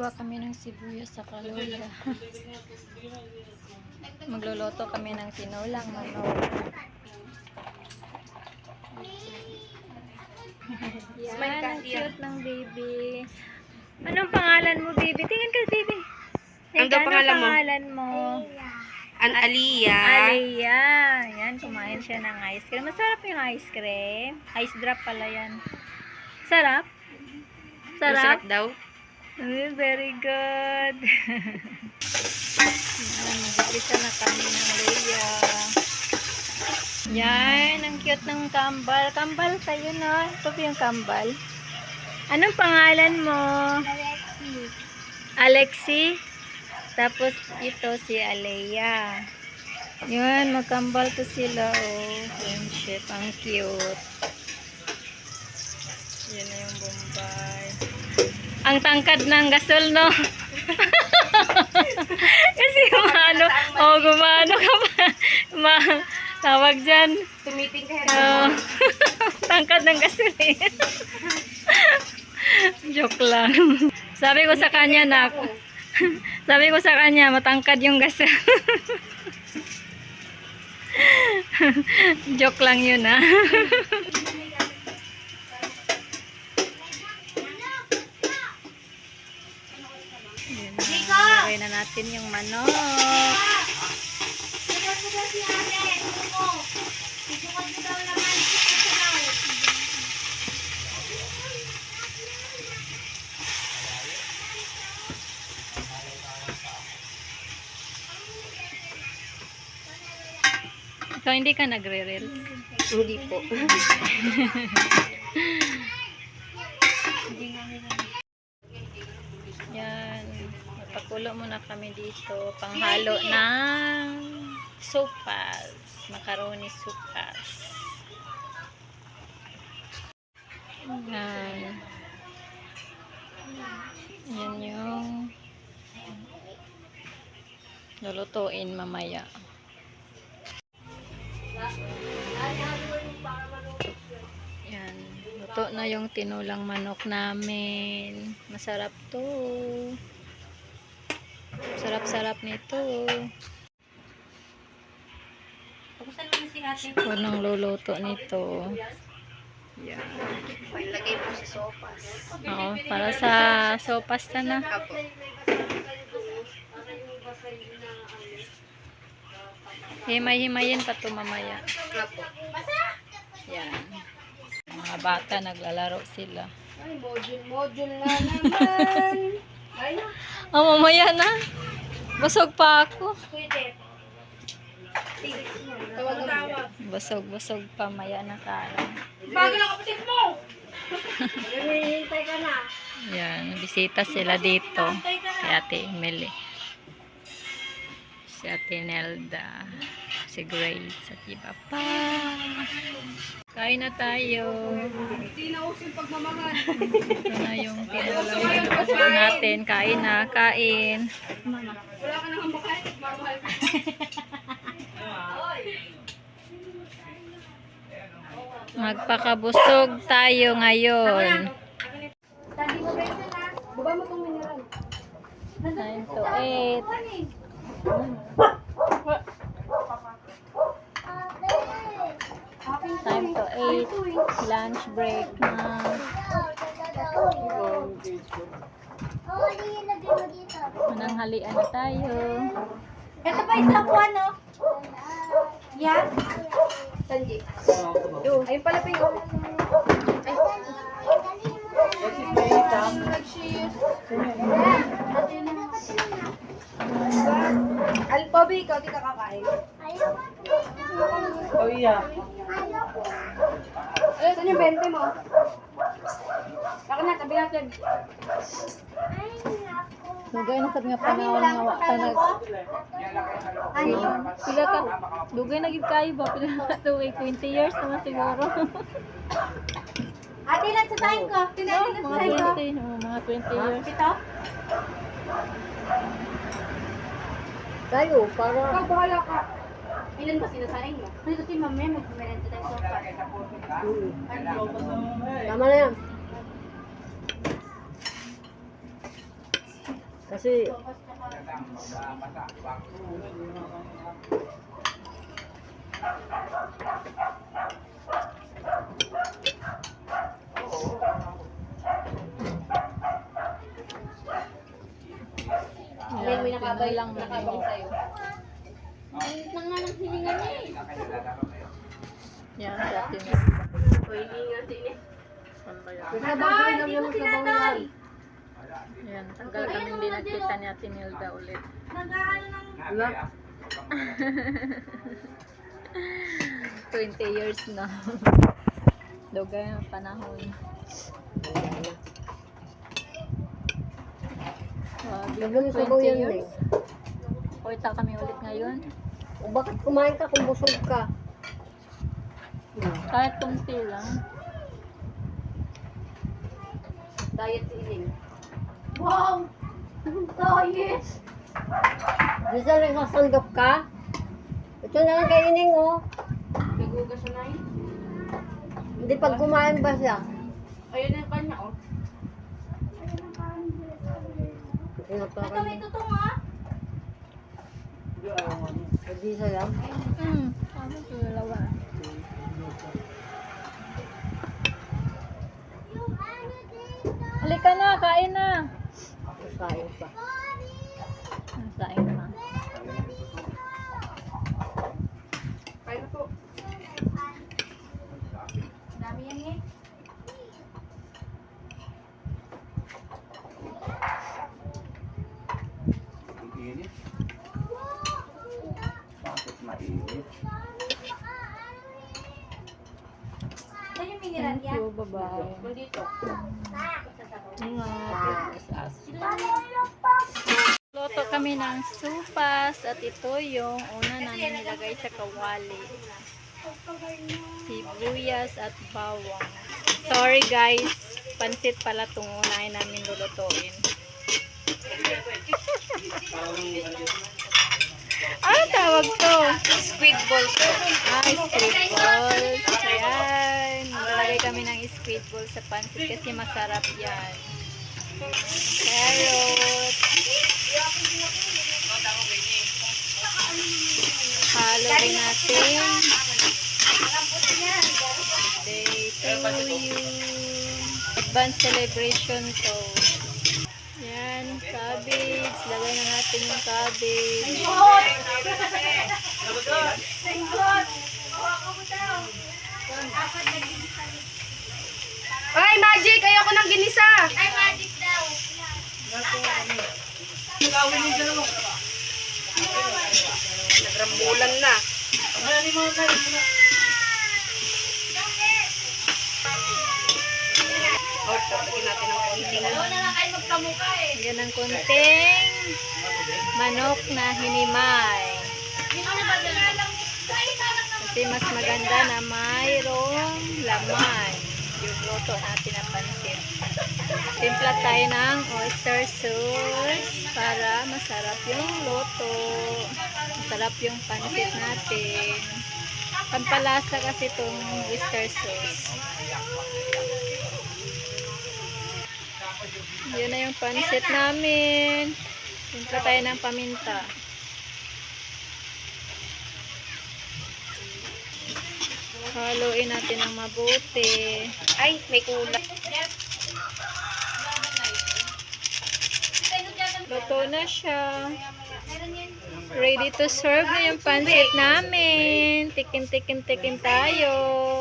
Iwa kami ng sibuyas sa kaluya. Magluluto kami ng tinulang manok. Yan, ang cute ng baby. Anong pangalan mo, baby? Tingin ka, baby. Ano Teka, daw pangalan mo? pangalan mo? An Aliyah. Aliyah. Yan, kumain siya ng ice cream. Masarap yung ice cream. Ice drop pala yan. Sarap? Sarap? Masarap daw. Mm, very good. Yan, magigisa na kami ng luya. Yan, ang cute ng kambal. Kambal kayo na. Ito po yung kambal. Anong pangalan mo? Alexi. Tapos ito si Alea. Yun, magkambal to sila. Oh, friendship. Ang cute. Yan na yung Bombay. Ang tangkad ng gasol, no? Kasi umano, oh, gumano ka pa. Ma, tawag dyan. Tumiting ka Oh, tangkad ng gasolina. Joke lang. Sabi ko sa kanya na sabi ko sa kanya matangkad yung gas. Joke lang yun ah. Lagay na natin yung manok. Ikaw hindi ka nagre-reels. Hindi po. Yan. Napakulo muna kami dito. Panghalo ng sopas. Macaroni sopas. Yan. Yan yung lulutuin mamaya. Yan. Luto na yung tinulang manok namin. Masarap to. Sarap-sarap nito. Pagkusan mo na si ate. Ako nang luluto nito. Yan. Lagay po sa sopas. Oo, para sa sopas na na. Himay-himayin pa to mamaya. Apo. Yan. Mga bata naglalaro sila. Ay, module, module na naman. Ay, Oh, mamaya na. Busog pa ako. pwede. Busog, busog pa. Maya na kain. Bago lang kapatid mo! Hinihintay ka na. Yan, bisita sila dito. Si Ate Emily. Si Ate Nelda. Si Grace. At iba pa. Kain na tayo. Uso yung pagmamahal. Ito na yung tinulang natin. Kain na, kain. Wala ka nang makain. Mamahal ka. Magpakabusog tayo ngayon. Baba mo itong mineral. Time to eat. Time to eat. Lunch break na. Mananghalian na tayo. Ito pa isa ko ano? Yan? Sanji. Ayun pala pa yung... Ay. Alpobi, ikaw di ka kakain. Oh iya. Ano, saan yung 20 mo? Baka na, tabi natin. Dugay na sabi nga panahon nga wa ka nag Ano? pila ka dugay na gid kayo ba pila ka tuig 20 years naman siguro. Ate, ilan sa sahin ko? Tinatin sa mga sahin ko. 20, oh, mga 20 years. Ito? Tayo para Ikaw, bahala ka. Ilan ba sinasahin mo? Mamaya mag-merenda tayo sa sopa. Tama na yan. Kasi Dahil may nakabay lang lang nakabang sa'yo. Ang nga ng hininga niya eh. Yan, sa atin. O, hininga siya eh. Nagkabagay lang yung sabaw yan. Tagal kami hindi nagkita ni Ate Nilda ulit. Wala. 20 years na. Dugay ang panahon. Mo sabaw 20 yan years. eh. Uy, ta kami ulit ngayon. O bakit kumain ka kung busog ka? Kahit kunti lang. Diet si Iling. Wow! Diet! Bisa nagsasanggap ka? Ito na lang kainin oh. Naguga siya na eh. Hindi pag kumain ba siya? Ayun ang kanya oh. Pinapakan niya. tutong ah. Hindi siya lang. Hmm, ano ko dalawa. Halika na, kain na. Kain pa. Kain na. Kaya na po. Dami yan eh. Init. Bakit mainit? Saan yung Thank you, bye-bye. Nandito. Ingat. As Loto kami ng supas at ito yung una namin nilagay sa kawali. Sibuyas at bawang. Sorry guys, pansit pala itong unahin namin lulutuin. ano tawag to? Squid balls. Ah, squid balls. Ayan. Malalagay kami ng squid balls sa pansit kasi masarap yan. Carrot. Haluin natin. Day to you. Advance celebration to. Yan, cabbage. Lagay na natin yung cabbage. Ay, magic! Ayoko ng ginisa! Ay, magic daw! Nagrambulan na. Oh, tapagin natin ng konting. Ano na lang kayo magkamukha eh. Yan ang konting manok na hinimay. Kasi mas maganda na mayroong laman yung luto natin na pansit. Timpla tayo ng oyster sauce para masarap yung luto. Masarap yung pansit natin. Pampalasa kasi itong oyster sauce. Yun na yung pansit namin. Timpla tayo ng paminta. Haluin natin ng mabuti. Ay, may kulay. Luto na siya. Ready to serve na yung pansit namin. Tikim-tikim-tikim tayo.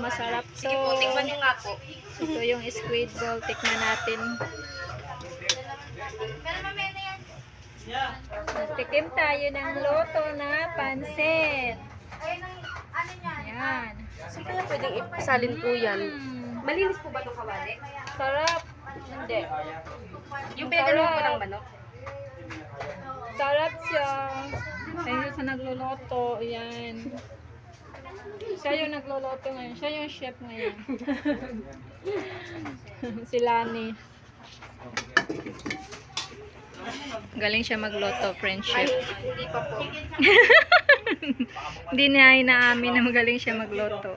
Masarap to. Sige po, tingnan nyo nga po. Ito yung squid ball. Tikman natin. Tikim tayo ng luto na pansit. Yan. Saan kaya pwedeng ipasalin po yan? Mm, Malinis po ba itong kawali? sarap. Hindi. Yung pinagano po ng manok? Sarap siya. You sa nagluluto. Yan. Siya yung nagluluto ngayon. Siya yung chef ngayon. si Lani. Galing siya magluto, friendship. Hindi pa po. Hindi niya inaamin na magaling siya magluto.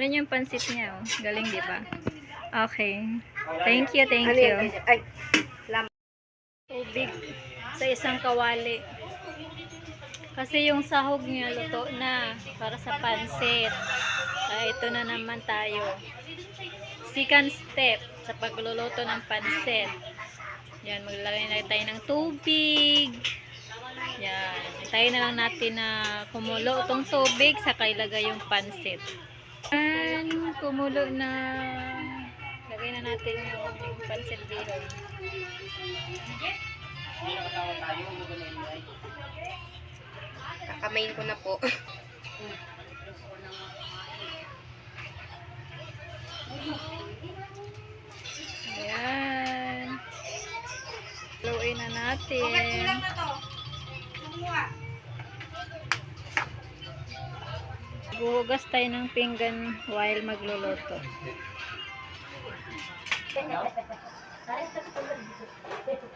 Yan yung pansit niya, oh. Galing, di ba? Okay. Thank you, thank Ano you. Ay, tubig sa isang kawali. Kasi yung sahog niya luto na para sa pansit. Kaya ito na naman tayo. Second step sa pagluluto ng pansit. Yan, maglalagay na tayo ng tubig. Yan. Tayo na lang natin na kumulo itong tubig saka ilagay yung pansit. Yan, kumulo na. Lagay na natin yung pansit bihon. Kakamain ko na po. Ayan. Haluin na natin. Buhugas tayo ng pinggan while magluluto. Pero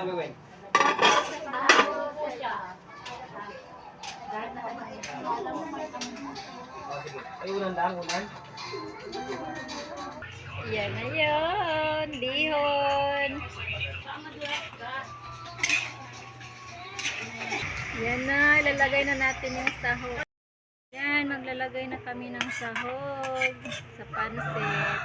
Ano gawin? Ay, ulan lang, ulan. Yan na yun. Bihon. Yan na. Ilalagay na natin yung sahog. Yan. Maglalagay na kami ng sahog sa pansit.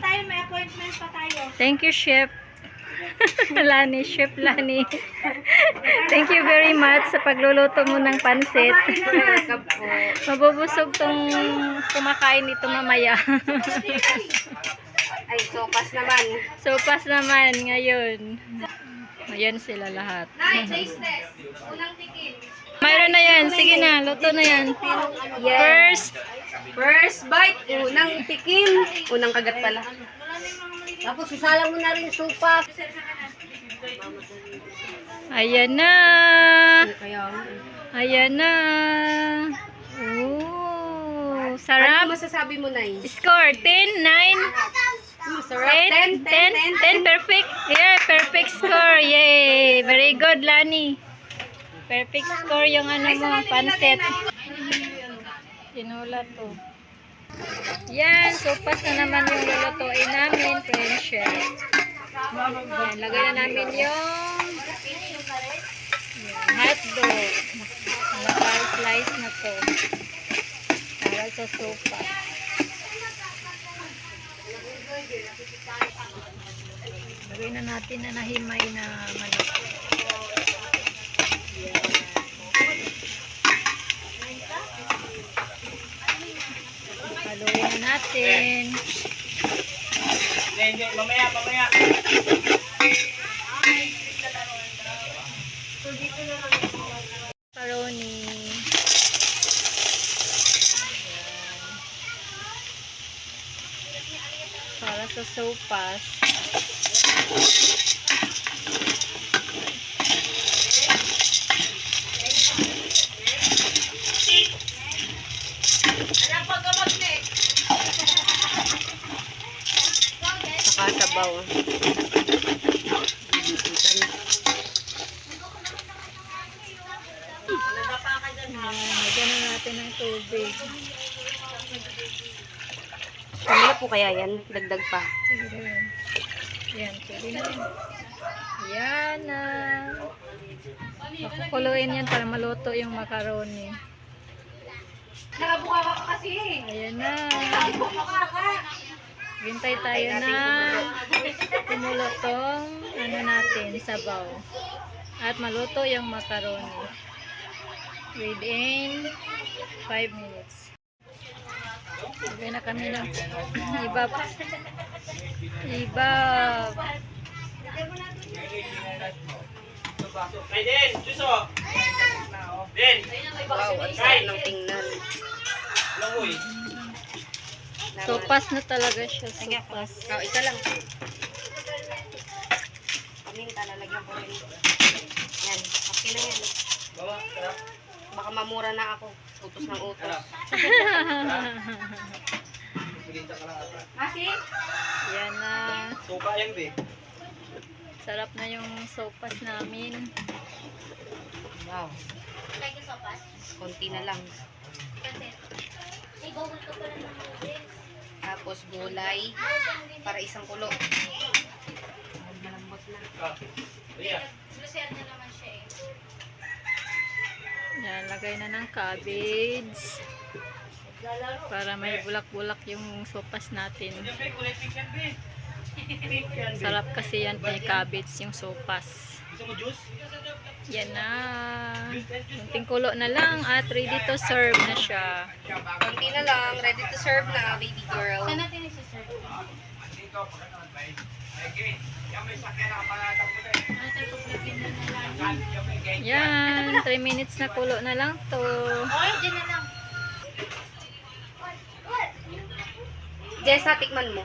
Tayo may appointment pa tayo. Thank you, Chef. Lani, Chef Lani. Thank you very much sa pagluluto mo ng pansit. Mabubusog tong kumakain nito mamaya. Ay, sopas naman. Sopas naman ngayon. Ayan sila lahat. Nay, taste test. Unang tikin. Mayroon na yan. Sige na, luto na yan. First, First bite, unang tikim. Unang kagat pala. Tapos isalang mo na rin supa. ayan na. Kaya, Ayan na. Ooh, ano sarap. masasabi mo, Nay? Score, 10, 9, Sarap. 10, 10, 10, perfect. Yeah, perfect score. Yay. Very good, Lani. Perfect score yung ano mo, pansit. Tinula to. Yan, sopas na naman yung lulutuin namin, friendship. Yan, lagay na namin yung hotdog. Naka-slice na to. Para sa sopas. Lagay na natin na nahimay na manok. Haluin na natin. Hindi, hindi. Mamaya, mamaya. Macaroni. Para sa sopas. Saka sabaw. Ayan, lagyan na natin ng tubig. Ano po kaya yan? Dagdag pa. Sige na yan. Yan, pwede na yan. Yan na. Pakukuluin yan para maluto yung macaroni. Nakabuka ka kasi. Ayan na. Hintay tayo na kumulo tong ano natin, sabaw. At maluto yung macaroni. Within 5 minutes. Lagay na kami ng ibab. Ibab. Ay, din. Juso. Din. Wow, ang sarap ng tingnan. Langoy. Sopas na talaga siya. Sopas. Oh, isa lang. Paminta, lalagyan ko rin. Yan, okay na yan. Baka mamura na ako. Utos ng utos. Kasi? Yan na. Suka yan, be. Sarap na yung sopas namin. Wow. Konti na lang. Tapos gulay para isang kulo. Malambot na. Ah. Ria. Yan, lagay na ng cabbage. Para may bulak-bulak yung sopas natin. Sarap kasi yan may cabbage yung sopas. Yan na. Kunting kulo na lang at ready to serve na siya. Konti na lang. Ready to serve na, baby girl. Saan natin isi-serve? Yan, 3 minutes na kulo na lang to. Oy, dyan na lang. Jessa, tikman mo.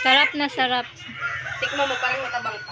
Sarap na sarap. Tikman mo, parang matabang pa.